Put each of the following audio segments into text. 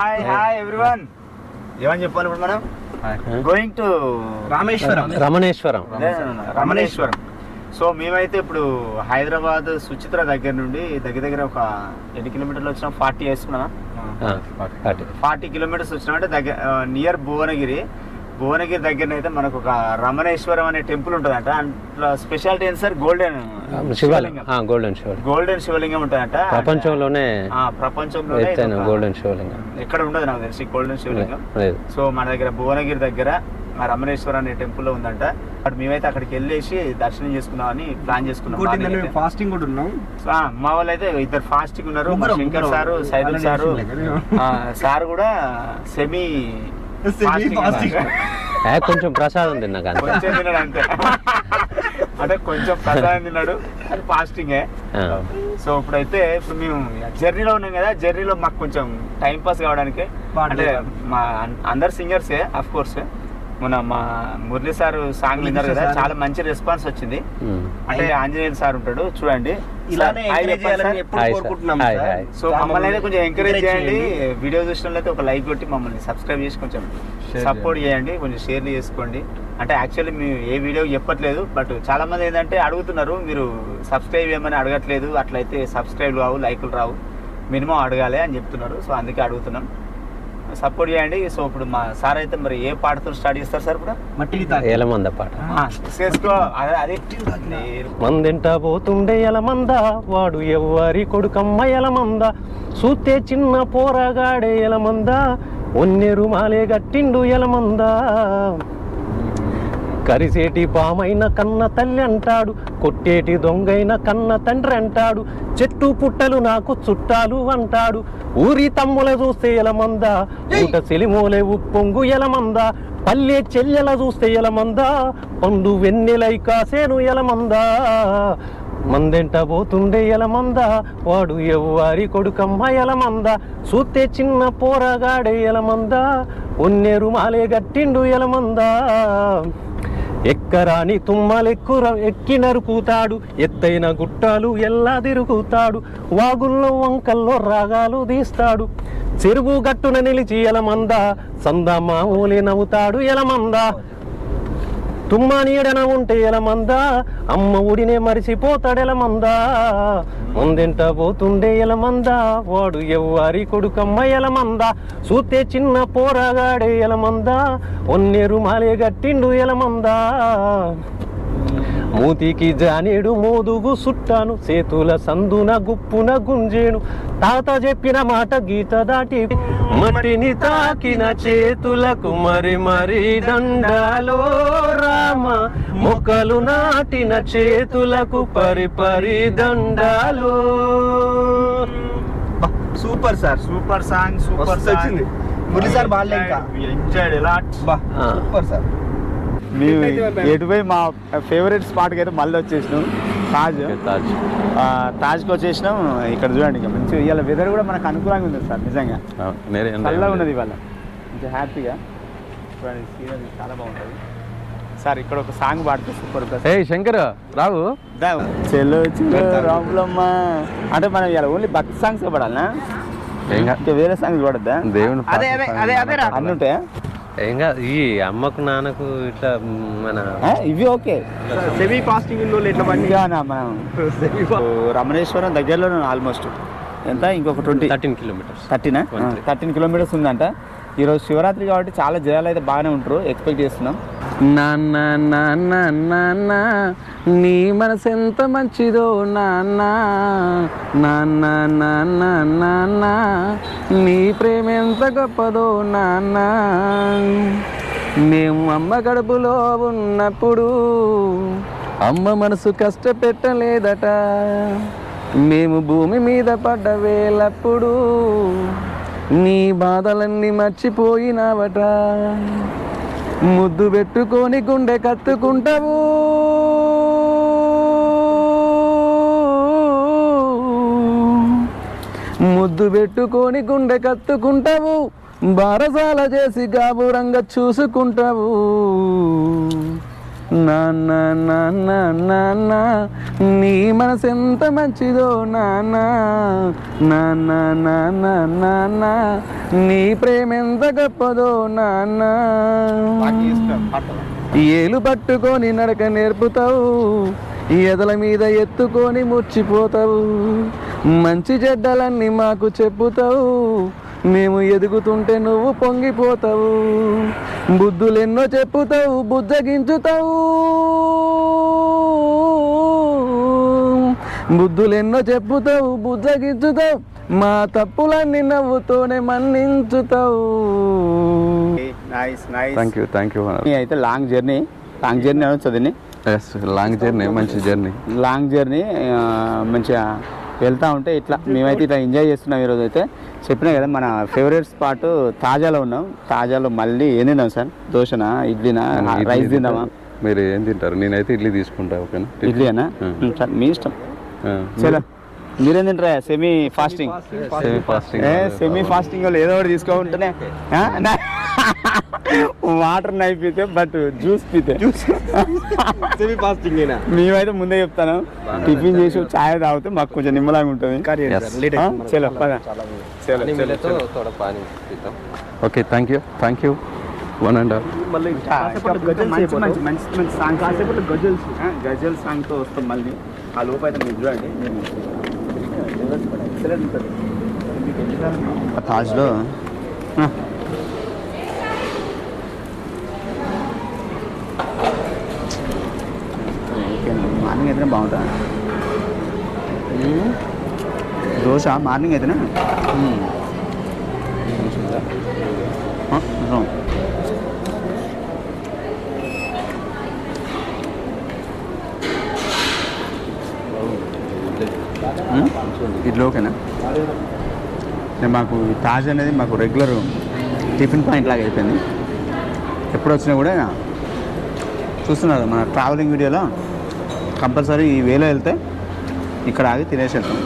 Hi hi everyone ఏమని చెప్పాలి ఇప్పుడు మనం? Going to Rameshwaram. Ramaneshwaram. Ramaneshwaram. So మేమైతే ఇప్పుడు హైదరాబాద్ సుచిత్ర దగ్గర నుండి దగ్గర దగ్గర ఒక ఎన్ని కిలోమీటర్లు వచ్చినా? ఫార్టీ వేసుకున్నా అటు. ఫార్టీ కిలోమీటర్స్ వచ్చినామంటే దగ్గర నియర్ భువనగిరి. భువనగిరి దగ్గర అయితే మనకు ఒక రమణేశ్వరం అనే టెంపుల్ ఉంటుందంట. అట్లా స్పెషాలిటీ ఏంటి సార్? గోల్డెన్ శివాలింగం. ఆ, గోల్డెన్ శివలింగం గోల్డెన్ శివలింగం ఉంటుందంట. ప్రపంచంలోనే ఆ, ప్రపంచంలోనే గోల్డెన్ శివలింగం. ఎక్కడ ఉండదు నాకు తెలిసి గోల్డెన్ శివలింగం. లేదు. సో మన దగ్గర భువనగిరి దగ్గర ఆ రమణేశ్వర అనే టెంపుల్ ఉందంట. బట్ మేమైతే అక్కడికి వెళ్ళేసి దర్శనం చేసుకుందామని ప్లాన్ చేసుకున్నాం. ఫాస్టింగ్ కూడా ఉన్నాం. మా వాళ్ళు అయితే ఇద్దరు ఫాస్టింగ్ ఉన్నారు. Shankar. Sir Saidul sir. Sir కూడా సెమీ కొంచెం ప్రసాదం తిన్నాక అంతే కొంచెం తిన్నాడు అంతే అంటే కొంచెం ప్రసాదం తిన్నాడు. అది ఫాస్టింగే. సో ఇప్పుడైతే ఇప్పుడు మేము జర్నీలో ఉన్నాం కదా జర్నీలో మాకు కొంచెం టైం పాస్ కావడానికి. అంటే మా అందరు సింగర్సే అఫ్ కోర్స్ మన మా మురళి సార్ సాంగ్ విన్నారు కదా. చాలా మంచి రెస్పాన్స్ వచ్చింది. అంటే ఆంజనేయులు సార్ ఉంటాడు చూడండి. సో మమ్మల్ని అయితే కొంచెం ఎంకరేజ్ చేయండి. వీడియో చూసిన అయితే ఒక లైక్ కొట్టి మమ్మల్ని సబ్స్క్రైబ్ చేసి కొంచెం సపోర్ట్ చేయండి. కొంచెం షేర్లు చేసుకోండి. అంటే యాక్చువల్లీ మేము ఏ వీడియో చెప్పట్లేదు బట్ చాలా మంది ఏంటంటే అడుగుతున్నారు మీరు సబ్స్క్రైబ్ చేయమని అడగట్లేదు అట్లయితే సబ్స్క్రైబ్ రావు లైకులు రావు. మినిమం అడగాలి అని చెప్తున్నారు. సో అందుకే అడుగుతున్నాం. సపోర్ట్ చేయండి. సో ఇప్పుడు మా సార్ అయితే మరి ఏ పాటతో స్టార్ట్ చేస్తారు సార్ ఇప్పుడు? మట్టికి తాకి. ఏలమంద పాట. చేసుకో. అదే మందెంట పోతుండే ఎలమంద వాడు ఎవ్వరి కొడుకమ్మ ఎలమంద సూతే చిన్న పోరగాడే ఎలమంద ఒన్నెరు మాలే గట్టిండు ఎలమంద కరిసేటి పామైన కన్న తల్లి అంటాడు కొట్టేటి దొంగైన కన్న తండ్రి అంటాడు చెట్టు పుట్టలు నాకు చుట్టాలు అంటాడు. ఊరి తమ్ముల చూస్తే ఎలమంద ఊట సెలిమోలే ఉప్పొంగు ఎలమంద పల్లె చెల్లెల చూస్తే ఎలమంద పండు వెన్నెలై కాసేను ఎలమంద. మందెంట పోతుండే ఎలమంద వాడు ఎవ్వారి కొడుకమ్మ ఎలమంద సూతే చిన్న పోరగాడే ఎలమంద ఒన్నెరు మాలే గట్టిండు ఎలమంద. ఎక్కరాని తుమ్మలెక్కుర ఎక్కి నరుకుతాడు ఎత్తైన గుట్టాలు ఎల్లా తిరుగుతాడు వాగుల్లో వంకల్లో రాగాలు తీస్తాడు. చెరువు గట్టున నిలిచి ఎలమంద సంద ఊలి నవ్వుతాడు ఎలమంద. తుమ్మ నీడన ఉంటే ఎలమందా అమ్మ ఉడినే మరిచిపోతాడెలమందా ముందెంట పోతుండే ఎలమందా వాడు ఎవ్వారి కొడుకమ్మ ఎలమందా సూతే చిన్న పోరాగాడే ఎలమందా ఒన్నే రుమాలే గట్టిండు ఎలమందా మూతికి జానేడు మోదుగు సుట్టాను చేతుల సందున గుప్పున గుంజేను. తాత చెప్పిన మాట గీత దాటి మట్టిని తాకిన చేతులకు మరి మరి దండాలో రామ. మొక్కలు నాటిన చేతులకు పరి పరి దండాలో. బా, super sir. Super song super. Murali sir బాగాలే ఇంకా. ఎంజాయ్డ్ ఎలా. Super sir. మేము ఎటుపోయి మా ఫేవరెట్ స్పాట్కి అయితే మళ్ళీ వచ్చేసినాం. తాజ్. తాజ్. ఆ, తాజ్కి వచ్చేసినాం. ఇక్కడ చూడండి ఇంకా మంచిగా ఇవాళ వెదర్ కూడా మనకు అనుకూలంగా ఉంది సార్ నిజంగా. చల్లగా ఉన్నది ఇవాళ. మంచిగా హ్యాపీగా. చూడండి సీనరీ చాలా బాగుంటుంది. సార్ ఇక్కడ ఒక సాంగ్ పాడితే సూపర్ ఏయ్ శంకర్ రావు. చెల్లు చెల్లు రాములమ్మ. అంటే మనం ఇలా ఓన్లీ భక్తి సాంగ్స్ పడాలనా? ఏం ఇంకా వేరే సాంగ్స్ పడద్దా? దేవుని అదే, అదే, అదే, అదే రా. అన్నీ ఉంటాయా ఏం కాదు ఈ అమ్మకు నాన్నకు ఇట్లా మన ఇవి ఓకే. సెమీ ఫాస్టింగ్ ఉన్న ఇంకా నా మనం రమణేశ్వరం దగ్గరలో ఆల్మోస్ట్ ఎంత? ఇంకొక ట్వంటీ థర్టీన్ కిలోమీటర్స్ థర్టీనా. థర్టీన్ కిలోమీటర్స్ ఉందంట. ఈరోజు శివరాత్రి కాబట్టి చాలా జనాలు అయితే బాగానే ఉంటారు ఎక్స్పెక్ట్ చేస్తున్నాం. నాన్న నాన్న నాన్న నీ మనసు ఎంత మంచిదో నాన్న నాన్న నాన్న నాన్న నీ ప్రేమ ఎంత గొప్పదో నాన్న మేము అమ్మ గడుపులో ఉన్నప్పుడు అమ్మ మనసు కష్టపెట్టలేదట. మేము భూమి మీద పడ్డ వేలప్పుడు నీ బాధలన్నీ మర్చిపోయినావట. ముద్దు పెట్టుకొని గుండె కత్తుకుంటావు. ముద్దు పెట్టుకొని గుండె కత్తుకుంటావు. బారసాల చేసి గాబురంగా చూసుకుంటావు. నాన్న నీ మనసు ఎంత మంచిదో నాన్న నాన్న నాన్న నాన్న నీ ప్రేమ ఎంత గొప్పదో నాన్న ఏలు పట్టుకొని నడక నేర్పుతావు ఎదల మీద ఎత్తుకొని ముచ్చిపోతావు మంచి చెడ్డలన్నీ మాకు చెప్పుతావు. మేము ఎదుగుతుంటే నువ్వు పొంగిపోతావు. బుద్ధులెన్నో చెప్పుతావు బుద్ధగించుతావు బుద్ధులెన్నో చెప్పుతావు బుద్ధగించుతావు మా తప్పులన్నీ నవ్వుతోనే మన్నించుతావు. Nice nice thank you thank you అయితే లాంగ్ జర్నీ లాంగ్ జర్నీ అనొచ్చు లాంగ్ జర్నీ మంచి జర్నీ లాంగ్ జర్నీ మంచిగా వెళ్తా ఉంటే ఇట్లా మేమైతే ఇట్లా ఎంజాయ్ చేస్తున్నాం ఈరోజు అయితే చెప్పినా కదా మన ఫేవరెట్ స్పాట్ తాజాలో ఉన్నాం. తాజాలో మళ్ళీ ఏం తిన్నాం సార్? దోశనా ఇడ్లీనా రైస్ తిందామా మీరు ఏం తింటారు? నేనైతే ఇడ్లీ తీసుకుంటా ఓకేనా? ఇడ్లీనా Hmm. సరే, మీ ఇష్టం. చలో మీరేం తింటారా? సెమీ ఫాస్టింగ్ సెమీ ఫాస్టింగ్ ఏ సెమీ ఫాస్టింగ్ వాళ్ళు ఏదో ఒకటి తీసుకోకుంటేనే వాటర్ నైపితే బట్ జ్యూస్ పీతే సెమీ ఫాస్టింగ్ అయినా మేమైతే ముందే చెప్తాను. టిఫిన్ చేసి చాయ్ తాగితే మాకు కొంచెం నిమ్మలాగా ఉంటుంది? చలో పద okay thank you thank you one and half మళ్ళీ మంచి సాంగ్. కాసేపట్లో గజల్స్. గజల్ సాంగ్తో వస్తాం మళ్ళీ. ఆ లోపు అయితే మీరు చూడండి. తాజ్లో. మార్నింగ్ అయితేనే బాగుంటుంది దోశ మార్నింగ్ అయితేనే? ఇడ్లీ ఓకేనా నేను మాకు తాజ్ అనేది మాకు రెగ్యులర్ టిఫిన్ పాయింట్ లాగా అయిపోయింది. ఎప్పుడు వచ్చినా కూడా చూస్తున్నారు మన ట్రావెలింగ్ వీడియోలో కంపల్సరీ ఈ వేలో వెళ్తే ఇక్కడ ఆగి తినేసి వెళ్తాం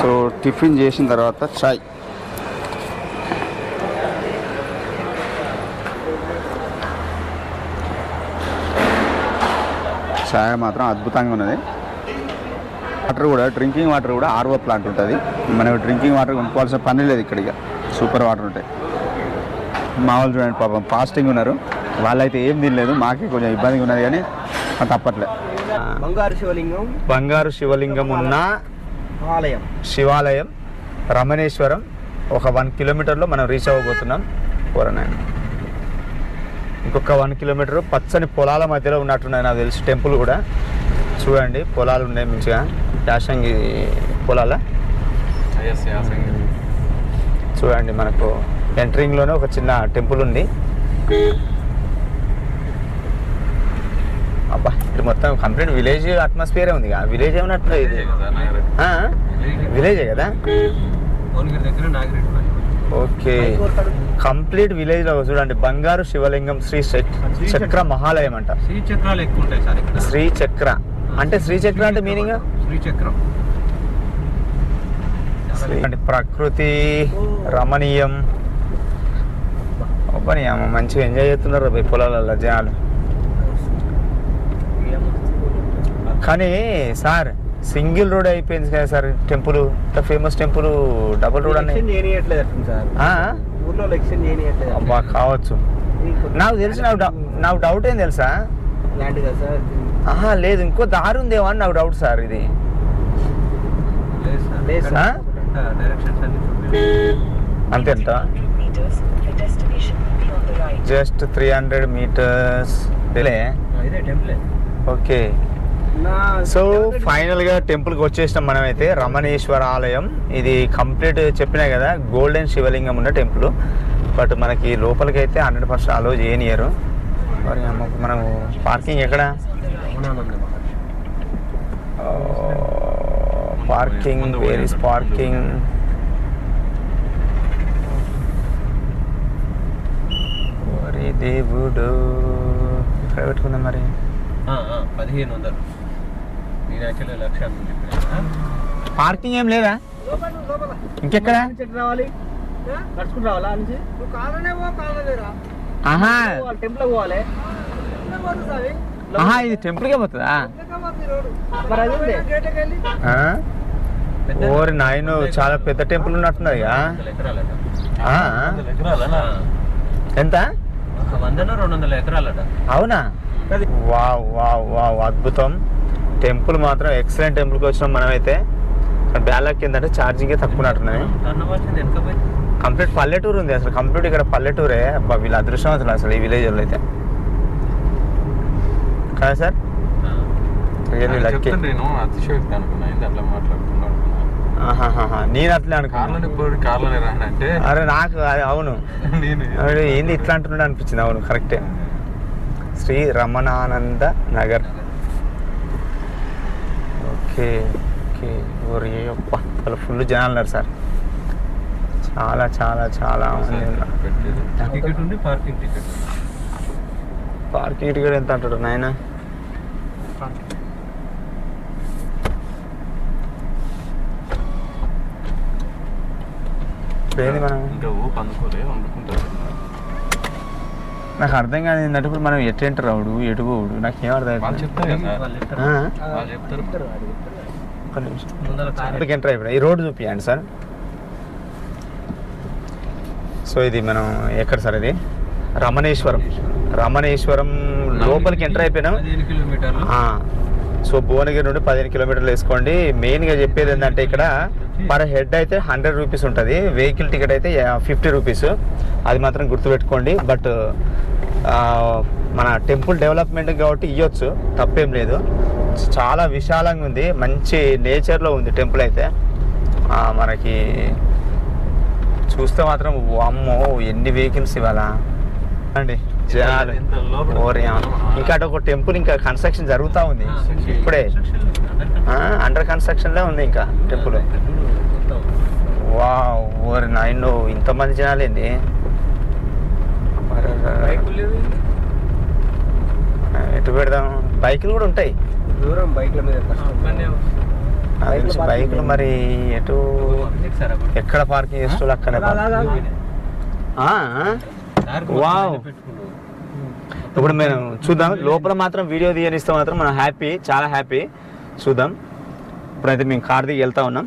సో టిఫిన్ చేసిన తర్వాత చాయ్ చాయ్ మాత్రం అద్భుతంగా ఉన్నది. వాటర్ కూడా డ్రింకింగ్ వాటర్ కూడా ఆర్ఓ ప్లాంట్ ఉంటుంది. మనకు డ్రింకింగ్ వాటర్ కొనుక్కోవాల్సిన పని లేదు ఇక్కడ ఇక. సూపర్ వాటర్ ఉంటాయి మా వాళ్ళు చూడండి పాపం ఫాస్టింగ్ ఉన్నారు. వాళ్ళైతే ఏం తినలేదు మాకే కొంచెం ఇబ్బందిగా ఉన్నది కానీ తప్పట్లే. బంగారు శివలింగం. బంగారు శివలింగం ఉన్న ఆలయం. శివాలయం రమణేశ్వరం ఒక వన్ కిలోమీటర్లో మనం రీచ్ అవ్వబోతున్నాం. కోరనాయన ఇంకొక వన్ కిలోమీటర్ పచ్చని పొలాల మధ్యలో ఉన్నట్టున్నాయి నాకు తెలిసి టెంపుల్ కూడా. చూడండి పొలాలు ఉన్నాయి మంచిగా. యాసంగి పొలాల. చూడండి మనకు ఎంట్రింగ్లోనే ఒక చిన్న టెంపుల్ ఉంది. అబ్బా ఇది మొత్తం కంప్లీట్ విలేజ్ అట్మాస్ఫియరే ఉంది. విలేజ్ ఏమన్నట్లు ఇది? ఆ? విలేజే కదా? ఓకే. కంప్లీట్ విలేజ్లో చూడండి బంగారు శివలింగం శ్రీ చక్- చక్ర. మహాలయం అంట. శ్రీచక్రాలు ఎక్కువ ఉంటాయి సార్ శ్రీ చక్ర. అంటే శ్రీ చక్ర అంటే మీనింగ్? శ్రీచక్రం అంటే ప్రకృతి రమణీయం. పని మంచిగా ఎంజాయ్ చేస్తున్నారు ఈ పొలాలలో జనాలు. కానీ సార్ సింగిల్ రోడ్ అయిపోయింది కదా sir temple famous temple double road అని చేయనియట్లేదు? అబ్బా కావచ్చు. నాకు తెలిసి నాకు నాకు డౌట్ ఏం తెలుసా? ల్యాండ్ కదా సార్ ఆహా లేదు. ఇంకో దారి ఉందేమో అని నాకు డౌట్ సార్ ఇది. right. Just three hundred metres okay. So ఫైనల్గా టెంపుల్కి వచ్చేసినాం మనమైతే రమణేశ్వర ఆలయం. ఇది కంప్లీట్ చెప్పినా కదా గోల్డెన్ శివలింగం ఉన్న టెంపుల్. బట్ మనకి లోపలికి అయితే హండ్రెడ్ పర్సెంట్ అలో చేయనియరు. మరి అమ్మ, మనం పార్కింగ్ ఎక్కడ? పార్కింగ్ వేర్ ఇస్ పార్కింగ్ ఓరి దేవుడు ఇక్కడ పెట్టుకుందాం మరి. పదిహేను వందలు. నేను యాక్చువల్లీ లక్ష చెప్పిన పార్కింగ్ ఏం లేదా? ఇంకెక్కడ? చెట్టు రావాలి. నడుచుకుంటూ రావాలా నుంచి? నువ్వు కాలనే పో కాలనేరా ఆహా. టెంపుల్ పోవాలి ఆహా ఇది టెంపుల్కే పోతుందా? మరి అది ఉంది. ఆ? ఓరి నాయను చాలా పెద్ద టెంపుల్ ఉన్నట్టున్నది ఎంత? వందన రెండు వందల ఎకరాలట. అవునా? వావ్ వావ్ వావ్ అద్భుతం. టెంపుల్ మాత్రం ఎక్సలెంట్ టెంపుల్కి వచ్చినాం మనమైతే. బ్యాలక్ ఏంటంటే ఛార్జింగే తక్కువ ఉన్నట్టున్నాయి. కంప్లీట్ పల్లెటూరు ఉంది అసలు కంప్లీట్ ఇక్కడ పల్లెటూరే. అబ్బా వీళ్ళ అదృష్టం అసలు అసలు ఈ విలేజ్ అయితే. కదా సార్? Really lucky. చెప్తాను నేను అతిశయోక్తి అట్లా నేను అనుకున్నాను అరే నాకు అవును. ఏంది ఇట్లా అంటున్నాడు అనిపించింది అవును కరెక్టే. శ్రీ రమణానంద నగర్. ఓరి అప్ప వాళ్ళు ఫుల్ జనాలు ఉన్నారు సార్. చాలా చాలా చాలా మంది ఉన్నారు. పార్కింగ్ టికెట్ పార్కింగ్ టికెట్ ఎంత అంటాడు నాయన? నాకు అర్థం కాదు ఏంటంటే ఇప్పుడు మనం ఎటు ఎంటర్ రావుడు ఎటు పోవుడు నాకు ఏం అర్థం చెప్తారు. ఒక్క నిమిషం. ఎంటర్ అయిపోయి ఈ రోడ్డు చూపియండి సార్. సో ఇది మనం ఎక్కడ సార్ ఇది? రమణేశ్వరం. రమణేశ్వరం లోపలికి ఎంటర్ అయిపోయినాం. సో భువనగిరి నుండి పదిహేను కిలోమీటర్లు వేసుకోండి. మెయిన్గా చెప్పేది ఏంటంటే ఇక్కడ పర్ హెడ్ అయితే హండ్రెడ్ రూపీస్ ఉంటుంది. వెహికల్ టికెట్ అయితే ఫిఫ్టీ రూపీస్. అది మాత్రం గుర్తుపెట్టుకోండి. బట్ మన టెంపుల్ డెవలప్మెంట్ కాబట్టి ఇవ్వచ్చు తప్పేం లేదు. చాలా విశాలంగా ఉంది. మంచి నేచర్లో ఉంది టెంపుల్ అయితే. మనకి చూస్తే మాత్రం అమ్మో ఎన్ని వెహికల్స్ ఇవాళ అండి జనాలు. ఇంకా అటు ఒక టెంపుల్ ఇంకా కన్స్ట్రక్షన్ జరుగుతూ ఉంది. ఇప్పుడే. అండర్ కన్స్ట్రక్షన్లో ఉంది ఇంకా టెంపుల్ వా ఓరి నాయన ఇంతమంది జనాలేంది ఎటు పెడదాం? బైకులు కూడా ఉంటాయి. దూరం బైక్ల మీద బైకులు మరి ఎటు ఎక్కడ పార్కింగ్ చేస్తూ అక్కడే వావ్. ఇప్పుడు మేము చూద్దాం. లోపల మాత్రం వీడియో తీయనిస్తే మాత్రం మనం హ్యాపీ చాలా హ్యాపీ. చూద్దాం. ఇప్పుడైతే మేము కార్ దిగి వెళ్తా ఉన్నాం.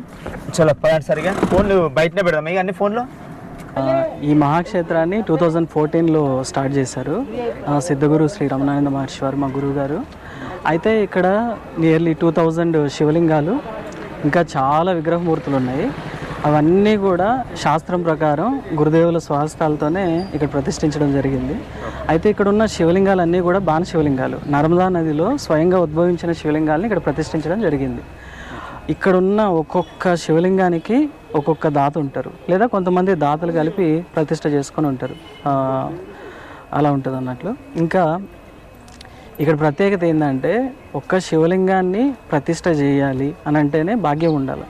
చలో పదండి సరిగా. ఫోన్లు బయటనే పెడదాం. ఇక అన్ని ఫోన్లు? ఈ మహాక్షేత్రాన్ని టూ థౌజండ్ ఫోర్టీన్లో స్టార్ట్ చేశారు. సిద్ధగురు శ్రీ రమణానంద మహర్షి వారు మా గురువు గారు అయితే ఇక్కడ నియర్లీ టూ థౌజండ్ శివలింగాలు ఇంకా చాలా విగ్రహమూర్తులు ఉన్నాయి అవన్నీ కూడా శాస్త్రం ప్రకారం గురుదేవుల స్వాస్థాలతోనే ఇక్కడ ప్రతిష్ఠించడం జరిగింది. అయితే ఇక్కడ ఉన్న శివలింగాలన్నీ కూడా బాణ శివలింగాలు. నర్మదా నదిలో స్వయంగా ఉద్భవించిన శివలింగాల్ని ఇక్కడ ప్రతిష్ఠించడం జరిగింది. ఇక్కడున్న ఒక్కొక్క శివలింగానికి ఒక్కొక్క దాత ఉంటారు. లేదా కొంతమంది దాతలు కలిపి ప్రతిష్ట చేసుకొని ఉంటారు. అలా ఉంటుంది అన్నట్లు ఇంకా ఇక్కడ ప్రత్యేకత ఏంటంటే ఒక్క శివలింగాన్ని ప్రతిష్ట చేయాలి అని అంటేనే భాగ్యం ఉండాలి.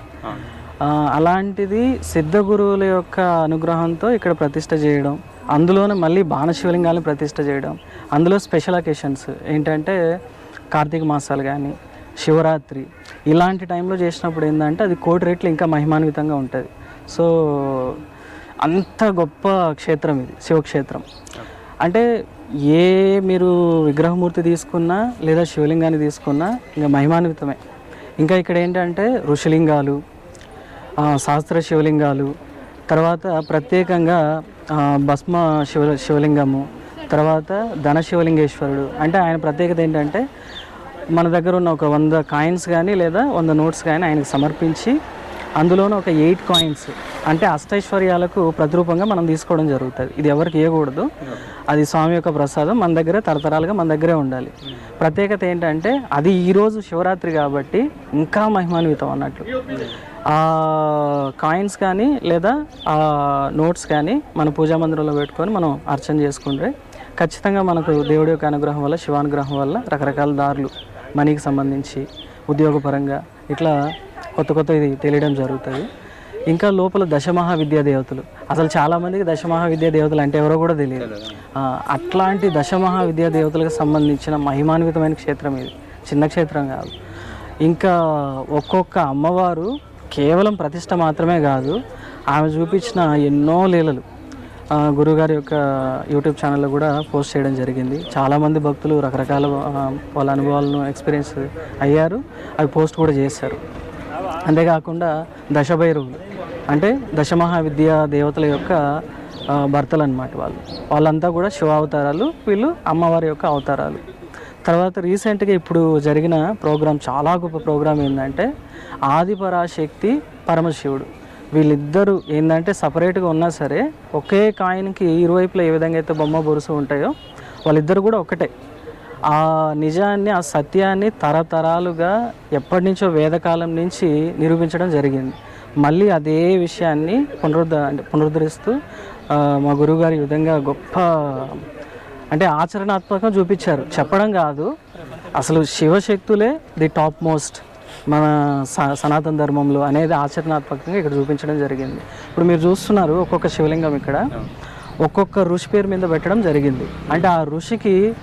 అలాంటిది సిద్ధ గురువుల యొక్క అనుగ్రహంతో ఇక్కడ ప్రతిష్ట చేయడం అందులోనే మళ్ళీ బాణ శివలింగాలను ప్రతిష్ట చేయడం అందులో స్పెషల్ అకేషన్స్ ఏంటంటే కార్తీక మాసాలు కానీ శివరాత్రి ఇలాంటి టైంలో చేసినప్పుడు ఏంటంటే అది కోటి రెట్లు ఇంకా మహిమాన్వితంగా ఉంటుంది. సో అంత గొప్ప క్షేత్రం ఇది శివక్షేత్రం. అంటే ఏ మీరు విగ్రహమూర్తి తీసుకున్నా లేదా శివలింగాన్ని తీసుకున్నా ఇంకా మహిమాన్వితమే. ఇంకా ఇక్కడ ఏంటంటే ఋషిలింగాలు శాస్త్ర శివలింగాలు తర్వాత ప్రత్యేకంగా భస్మ శివ శివలింగము తర్వాత ధన శివలింగేశ్వరుడు. అంటే ఆయన ప్రత్యేకత ఏంటంటే మన దగ్గర ఉన్న ఒక వంద కాయిన్స్ కానీ లేదా వంద నోట్స్ కానీ ఆయనకు సమర్పించి అందులోనూ ఒక ఎయిట్ కాయిన్స్ అంటే అష్టైశ్వర్యాలకు ప్రతిరూపంగా మనం తీసుకోవడం జరుగుతుంది. ఇది ఎవరికి ఇవ్వకూడదు అది స్వామి యొక్క ప్రసాదం మన దగ్గర తరతరాలుగా మన దగ్గరే ఉండాలి. ప్రత్యేకత ఏంటంటే అది ఈరోజు శివరాత్రి కాబట్టి ఇంకా మహిమాన్వితం అన్నట్లు. ఆ కాయిన్స్ కానీ లేదా ఆ నోట్స్ కానీ మన పూజా మందిరంలో పెట్టుకొని మనం అర్చన చేసుకుంటే ఖచ్చితంగా మనకు దేవుడి యొక్క అనుగ్రహం వల్ల శివానుగ్రహం వల్ల రకరకాల దారులు మనీకి సంబంధించి ఉద్యోగపరంగా ఇట్లా కొత్త కొత్త ఇది తెలియడం జరుగుతుంది. ఇంకా లోపల దశమహా విద్యా దేవతలు. అసలు చాలామందికి దశమహా విద్యా దేవతలు అంటే ఎవరో కూడా తెలియదు. అట్లాంటి దశమహా విద్యా దేవతలకు సంబంధించిన మహిమాన్వితమైన క్షేత్రం ఇది. చిన్న క్షేత్రం కాదు. ఇంకా ఒక్కొక్క అమ్మవారు కేవలం ప్రతిష్ట మాత్రమే కాదు ఆమె చూపించిన ఎన్నో లీలలు. గురుగారి యొక్క యూట్యూబ్ ఛానల్లో కూడా పోస్ట్ చేయడం జరిగింది. చాలామంది భక్తులు రకరకాల వాళ్ళ అనుభవాలను ఎక్స్పీరియన్స్ అయ్యారు. అవి పోస్ట్ కూడా చేశారు. అంతేకాకుండా దశభైరవులు. అంటే దశమహావిద్యా దేవతల యొక్క భర్తలు అనమాట వాళ్ళు. వాళ్ళంతా కూడా శివ అవతారాలు వీళ్ళు అమ్మవారి యొక్క అవతారాలు. తర్వాత రీసెంట్గా ఇప్పుడు జరిగిన ప్రోగ్రాం చాలా గొప్ప ప్రోగ్రాం ఏంటంటే ఆదిపరాశక్తి పరమశివుడు. వీళ్ళిద్దరూ ఏంటంటే సపరేట్గా ఉన్నా సరే ఒకే కాయిన్కి ఇరువైపులా ఏ విధంగా అయితే బొమ్మ బొరుసు ఉంటాయో వాళ్ళిద్దరు కూడా ఒకటే ఆ నిజాన్ని ఆ సత్యాన్ని తరతరాలుగా ఎప్పటి నుంచో వేదకాలం నుంచి నిరూపించడం జరిగింది. మళ్ళీ అదే విషయాన్ని పునరుద్ధ అంటే పునరుద్ధరిస్తూ మా గురువుగారు ఈ విధంగా గొప్ప అంటే ఆచరణాత్మకంగా చూపించారు. చెప్పడం కాదు అసలు శివశక్తులే ది టాప్ మోస్ట్ మన స- సనాతన ధర్మంలో అనేది ఆచరణాత్మకంగా ఇక్కడ చూపించడం జరిగింది. ఇప్పుడు మీరు చూస్తున్నారు ఒక్కొక్క శివలింగం ఇక్కడ. ఒక్కొక్క ఋషి పేరు మీద పెట్టడం జరిగింది. అంటే ఆ ఋషికి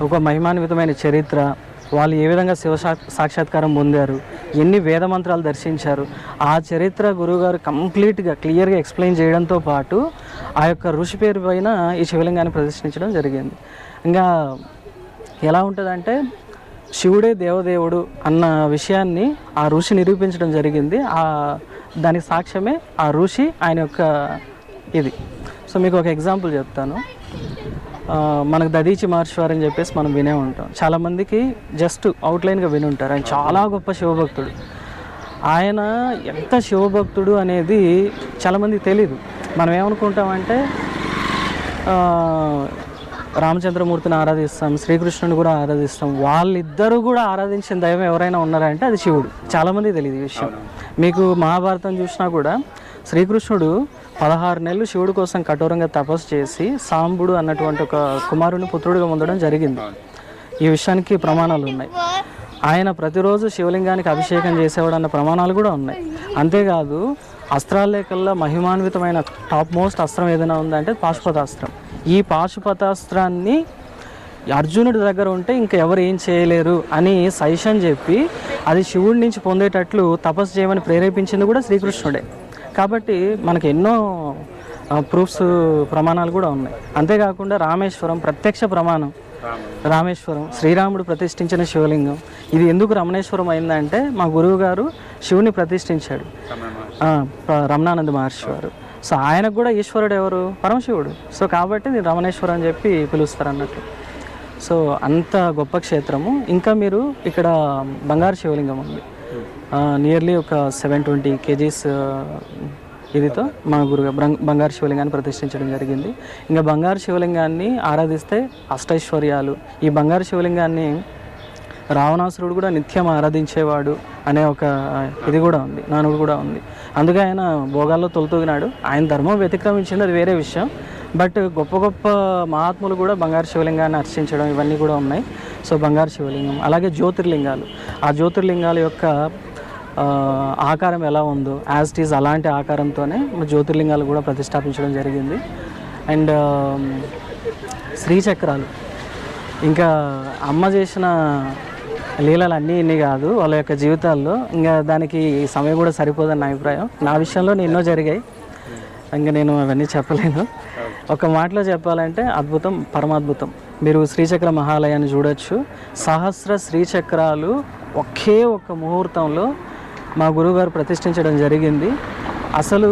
ఒక మహిమాన్వితమైన చరిత్ర. వాళ్ళు ఏ విధంగా శివ సాక్షాత్కారం పొందారు? ఎన్ని వేద మంత్రాలు దర్శించారు? ఆ చరిత్ర గురువుగారు కంప్లీట్గా క్లియర్గా ఎక్స్ప్లెయిన్ చేయడంతో పాటు ఆ యొక్క ఋషి పేరు పైన ఈ శివలింగాన్ని ప్రదర్శించడం జరిగింది. ఇంకా ఎలా ఉంటుందంటే శివుడే దేవదేవుడు అన్న విషయాన్ని ఆ ఋషి నిరూపించడం జరిగింది. ఆ దానికి సాక్ష్యమే ఆ ఋషి ఆయన యొక్క ఇది. సో మీకు ఒక ఎగ్జాంపుల్ చెప్తాను. మనకు దదీచి మహర్షివారు అని చెప్పేసి మనం వినే ఉంటాం. చాలామందికి జస్ట్ అవుట్లైన్గా విని ఉంటారు ఆయన చాలా గొప్ప శివభక్తుడు. ఆయన ఎంత శివభక్తుడు అనేది చాలామందికి తెలీదు. మనం ఏమనుకుంటామంటే రామచంద్రమూర్తిని ఆరాధిస్తాం శ్రీకృష్ణుని కూడా ఆరాధిస్తాం. వాళ్ళిద్దరూ కూడా ఆరాధించిన దైవం ఎవరైనా ఉన్నారంటే అది శివుడు. చాలామంది తెలియదు ఈ విషయం. మీకు మహాభారతం చూసినా కూడా శ్రీకృష్ణుడు పదహారు నెలలు శివుడి కోసం కఠోరంగా తపస్సు చేసి సాంబుడు అన్నటువంటి ఒక కుమారుని పుత్రుడిగా పొందడం జరిగింది. ఈ విషయానికి ప్రమాణాలు ఉన్నాయి. ఆయన ప్రతిరోజు శివలింగానికి అభిషేకం చేసేవాడు అన్న ప్రమాణాలు కూడా ఉన్నాయి. అంతేకాదు అస్త్రాలే కల్లా మహిమాన్వితమైన టాప్ మోస్ట్ అస్త్రం ఏదైనా ఉందంటే పాశుపతాస్త్రం. ఈ పాశుపతాస్త్రాన్ని అర్జునుడి దగ్గర ఉంటే ఇంకా ఎవరు ఏం చేయలేరు అని సైషన్ చెప్పి అది శివుడి నుంచి పొందేటట్లు తపస్సు చేయమని ప్రేరేపించింది కూడా శ్రీకృష్ణుడే. కాబట్టి మనకి ఎన్నో ప్రూఫ్స్ ప్రమాణాలు కూడా ఉన్నాయి. అంతేకాకుండా రామేశ్వరం ప్రత్యక్ష ప్రమాణం. రామేశ్వరం శ్రీరాముడు ప్రతిష్ఠించిన శివలింగం. ఇది ఎందుకు రమణేశ్వరం అయిందంటే మా గురువు గారు శివుని ప్రతిష్ఠించాడు రమణానంద మహర్షి వారు. సో ఆయనకు కూడా ఈశ్వరుడు ఎవరు? పరమశివుడు. సో కాబట్టి దీన్ని రమణేశ్వరం అని చెప్పి పిలుస్తారు అన్నట్లు సో అంత గొప్ప క్షేత్రము. ఇంకా మీరు ఇక్కడ బంగారు శివలింగం ఉంది. నియర్లీ ఒక సెవెన్ ట్వంటీ కేజీస్ ఇదితో మా గురుగా బ్రం- బంగారు శివలింగాన్ని ప్రతిష్ఠించడం జరిగింది. ఇంకా బంగారు శివలింగాన్ని ఆరాధిస్తే అష్టైశ్వర్యాలు. ఈ బంగారు శివలింగాన్ని రావణాసురుడు కూడా నిత్యం ఆరాధించేవాడు అనే ఒక ఇది కూడా ఉంది నానుడు కూడా ఉంది. అందుకే ఆయన భోగాల్లో తొలతూగినాడు. ఆయన ధర్మం వ్యతిక్రమించింది అది వేరే విషయం. బట్ గొప్ప గొప్ప మహాత్ములు కూడా బంగారు శివలింగాన్ని అర్చించడం ఇవన్నీ కూడా ఉన్నాయి. సో బంగారు శివలింగం అలాగే జ్యోతిర్లింగాలు. ఆ జ్యోతిర్లింగాల యొక్క ఆకారం ఎలా ఉందో యాజ్ ఇట్ ఈజ్ అలాంటి ఆకారంతోనే జ్యోతిర్లింగాలు కూడా ప్రతిష్టాపించడం జరిగింది. అండ్ um, శ్రీచక్రాలు. ఇంకా అమ్మ చేసిన లీలలు అన్నీ ఇన్ని కాదు వాళ్ళ యొక్క జీవితాల్లో. ఇంకా దానికి సమయం కూడా సరిపోదని నా అభిప్రాయం. నా విషయంలో ఎన్నో జరిగాయి. ఇంకా నేను అవన్నీ చెప్పలేను. ఒక మాటలో చెప్పాలంటే అద్భుతం పరమాద్భుతం. మీరు శ్రీచక్ర మహాలయాన్ని చూడొచ్చు. సహస్ర శ్రీచక్రాలు ఒకే ఒక్క ముహూర్తంలో మా గురువుగారు ప్రతిష్ఠించడం జరిగింది. అసలు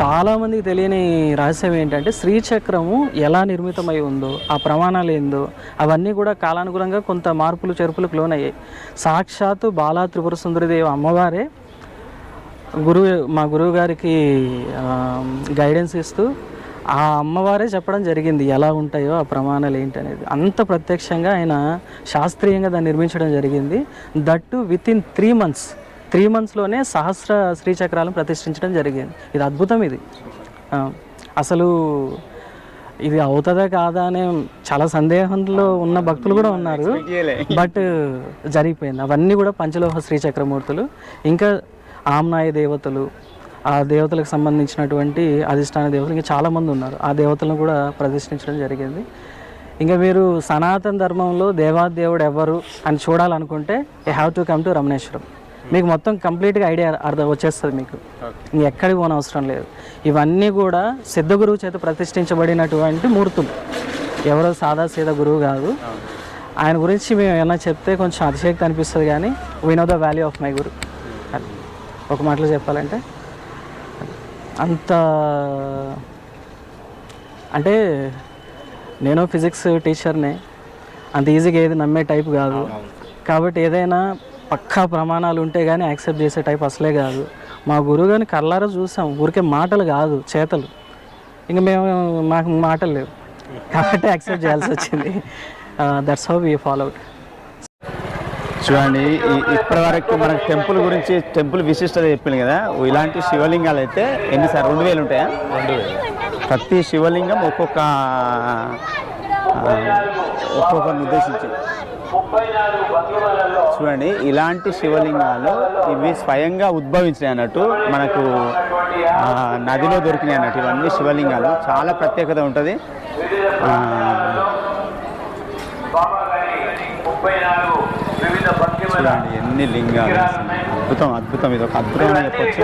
చాలామందికి తెలియని రహస్యం ఏంటంటే శ్రీచక్రము ఎలా నిర్మితమై ఉందో ఆ ప్రమాణాలు ఏందో అవన్నీ కూడా కాలానుగుణంగా కొంత మార్పులు చేర్పులకు లోనయ్యాయి. సాక్షాత్తు బాలా త్రిపుర సుందరిదేవి అమ్మవారే గురువు మా గురువు గారికి గైడెన్స్ ఇస్తూ ఆ అమ్మవారే చెప్పడం జరిగింది ఎలా ఉంటాయో ఆ ప్రమాణాలు ఏంటి అనేది. అంత ప్రత్యక్షంగా ఆయన శాస్త్రీయంగా దాన్ని నిర్మించడం జరిగింది. That within three months three మంత్స్లోనే సహస్ర శ్రీచక్రాలను ప్రతిష్ఠించడం జరిగింది. ఇది అద్భుతం ఇది. అసలు ఇది అవుతుందా కాదా అనే చాలా సందేహంలో ఉన్న భక్తులు కూడా ఉన్నారు. బట్ జరిగిపోయింది. అవన్నీ కూడా పంచలోహ శ్రీచక్రమూర్తులు. ఇంకా ఆమ్నాయ దేవతలు ఆ దేవతలకు సంబంధించినటువంటి అధిష్టాన దేవతలు ఇంకా చాలామంది ఉన్నారు. ఆ దేవతలను కూడా ప్రతిష్ఠించడం జరిగింది. ఇంకా మీరు సనాతన ధర్మంలో దేవాదేవుడు ఎవరు అని చూడాలనుకుంటే you have to come to Ramaneshwaram మీకు మొత్తం కంప్లీట్గా ఐడియా అర్థం వచ్చేస్తుంది మీకు. ఎక్కడికి పోన అవసరం లేదు. ఇవన్నీ కూడా సిద్ధ గురువు చేత ప్రతిష్ఠించబడినటువంటి మూర్తులు. ఎవరో సాదా సీదా గురువు కాదు. ఆయన గురించి మేము ఏమైనా చెప్తే కొంచెం అతిశయక్తి అనిపిస్తుంది కానీ we know the value of my guru. ఒక మాటలో చెప్పాలంటే అంత అంటే నేను ఫిజిక్స్ టీచర్నే. అంత ఈజీగా ఏది నమ్మే టైప్ కాదు. కాబట్టి ఏదైనా పక్కా ప్రమాణాలు ఉంటే కానీ యాక్సెప్ట్ చేసే టైప్ అసలే కాదు. మా గురువు గారిని కళ్ళారా చూసాం. ఊరికే మాటలు కాదు చేతలు. ఇంకా మేము మాకు మాటలు లేవు. కాబట్టి యాక్సెప్ట్ చేయాల్సి వచ్చింది. దట్స్ హౌ వీ ఫాలోడ్ చూడండి ఈ- ఇప్పటి వరకు మనకు టెంపుల్ గురించి టెంపుల్ విశిష్టత చెప్పింది కదా. ఇలాంటి శివలింగాలు అయితే ఎన్నిసార్లు? రెండు వేలు ఉంటాయా? రెండు వేలు. ప్రతి శివలింగం ఒక్కొక్క ఒక్కొక్కరిని ఉద్దేశించి. చూడండి ఇలాంటి శివలింగాలు ఇవి స్వయంగా ఉద్భవించినాయి అన్నట్టు మనకు నదిలో దొరికినాయి అన్నట్టు ఇవన్నీ శివలింగాలు. చాలా ప్రత్యేకత ఉంటుంది. ఆ, చూడండి ఎన్ని లింగాలు అద్భుతం అద్భుతం. ఇది ఒక అద్భుతం అని చెప్పొచ్చు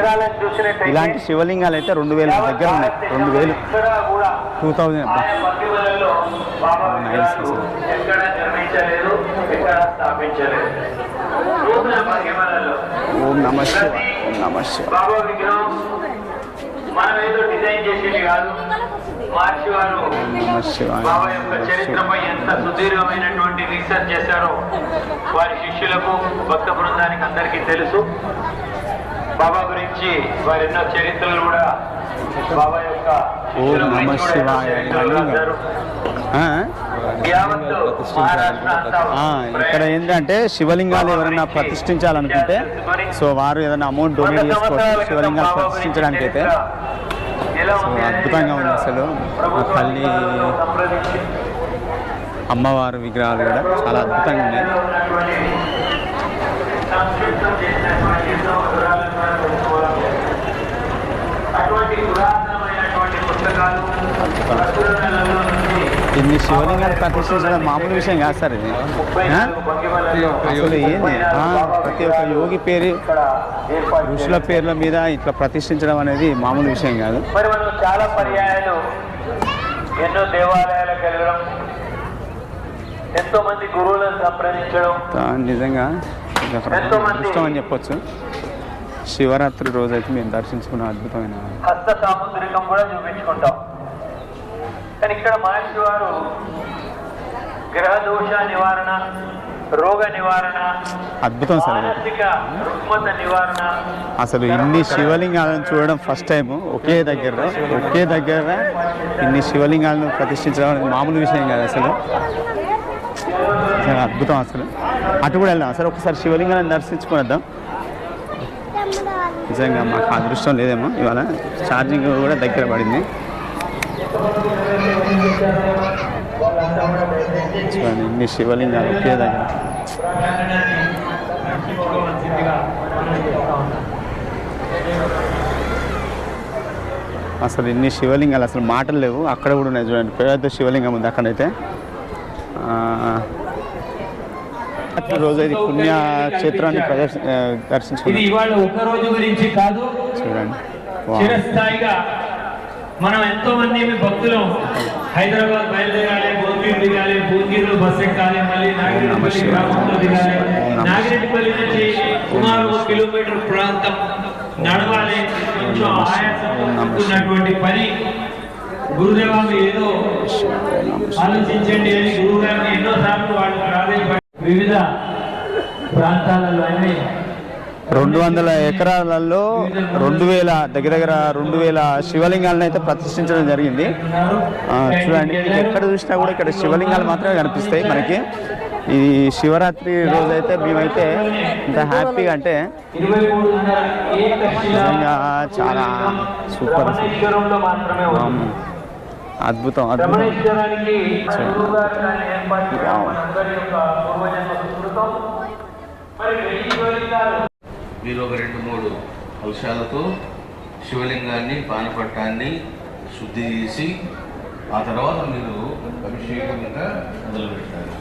ఇలాంటి శివలింగాలు అయితే రెండు వేల దగ్గర ఉన్నాయి. రెండు వేలు. టూ థౌజండ్ ఓం నమ శివ ఓం నమ శివ బాబా విగ్రహం మనం ఏదో డిజైన్ చేసేది కాదు. మహర్షి వారు ఓం నమ శివాయ బాబా యొక్క చరిత్రపై ఎంత సుదీర్ఘమైనటువంటి రీసెర్చ్ చేశారో వారి శిష్యులకు భక్త బృందానికి అందరికీ తెలుసు. బాబా గురించి వారి ఎన్నో చరిత్రలు కూడా బాబా యొక్క ఇక్కడ ఏంటంటే శివలింగాలు ఎవరైనా ప్రతిష్ఠించాలనుకుంటే సో వారు ఏదైనా అమౌంట్ డొనేట్ చేసుకోవచ్చు శివలింగాలు ప్రతిష్ఠించడానికి అయితే సో అద్భుతంగా ఉంది అసలు. ఆ తల్లి అమ్మవారు విగ్రహాలు కూడా చాలా అద్భుతంగా ఉన్నాయి. ఇన్ని శివలింగాలు ప్రతిష్ఠించడం మామూలు విషయం కాదు సార్ ఇది. అసలు ఏంది? ప్రతి ఒక్క యోగి పేరు ఋషుల పేర్ల మీద ఇట్లా ప్రతిష్ఠించడం అనేది మామూలు విషయం కాదు. మరి మనం చాలా పర్యాయాలు ఎన్నో దేవాలయాలకు వెళ్ళడం ఎంతో మంది గురువులను సంప్రదించడం నిజంగా అదృష్టం అని చెప్పొచ్చు. శివరాత్రి రోజు అయితే మేము దర్శించుకున్న అద్భుతమైన హస్త సాముద్రికం కూడా చూపించుకుంటాం. కానీ ఇక్కడ మహర్షి వారు గ్రహ దోష నివారణ రోగ నివారణ అద్భుతం సార్ నివారణ అసలు ఇన్ని శివలింగాలను చూడడం ఫస్ట్ టైం ఒకే దగ్గర ఒకే దగ్గర ఇన్ని శివలింగాలను ప్రతిష్ఠించడం మామూలు విషయం కాదు అసలు. చాలా అద్భుతం అసలు. అటు కూడా వెళ్దాం. అసలు ఒకసారి శివలింగాలను దర్శించుకొని వద్దాం నిజంగా మాకు అదృష్టం లేదేమో. ఇవాళ ఛార్జింగ్ కూడా దగ్గర పడింది. చూడండి ఇన్ని శివలింగాలు ఒకే దగ్గర. అసలు ఇన్ని శివలింగాలు అసలు మాటలు లేవు. అక్కడ కూడా ఉన్నాయి చూడండి. పెద్ద శివలింగం ఉంది అక్కడైతే. రోజు ఇది పుణ్యక్షేత్రాన్ని ప్రదర్శ రోజు గురించి కాదు. చూడండి. మనం ఎంతో మంది భక్తులు. హైదరాబాద్ బయలుదేరాలి భోగిరి దిగాలి భోగిరిలో బస్ ఎక్కాలి మళ్ళీ నాగిరెడ్డిపల్లి గ్రామంలో దిగాలి. నాగిరెడ్డిపల్లి నుంచి సుమారు ఒక కిలోమీటర్ ప్రాంతం నడవాలి. కొంచెం ఆయాసం ఉన్నటువంటి పని. గురుదేవా మీరు ఏదో ఆలోచించండి అని గురువు గారిని ఎన్నో సార్లు వాళ్ళు ప్రాధాన్యపడి వివిధ ప్రాంతాలలో అన్ని రెండు వందల ఎకరాలలో రెండు వేల దగ్గర దగ్గర రెండు వేల శివలింగాలను అయితే ప్రతిష్ఠించడం జరిగింది. చూడండి ఎక్కడ చూసినా కూడా ఇక్కడ శివలింగాలు మాత్రమే కనిపిస్తాయి మనకి. ఈ శివరాత్రి రోజు అయితే మేమైతే ఇంత హ్యాపీగా అంటే చాలా సూపర్. అద్భుతం అద్భుతం. మీరు ఒక రెండు మూడు అంశాలతో శివలింగాన్ని పానపట్టాన్ని శుద్ధి చేసి ఆ తర్వాత మీరు అభిషేకంగా మొదలు పెట్టారు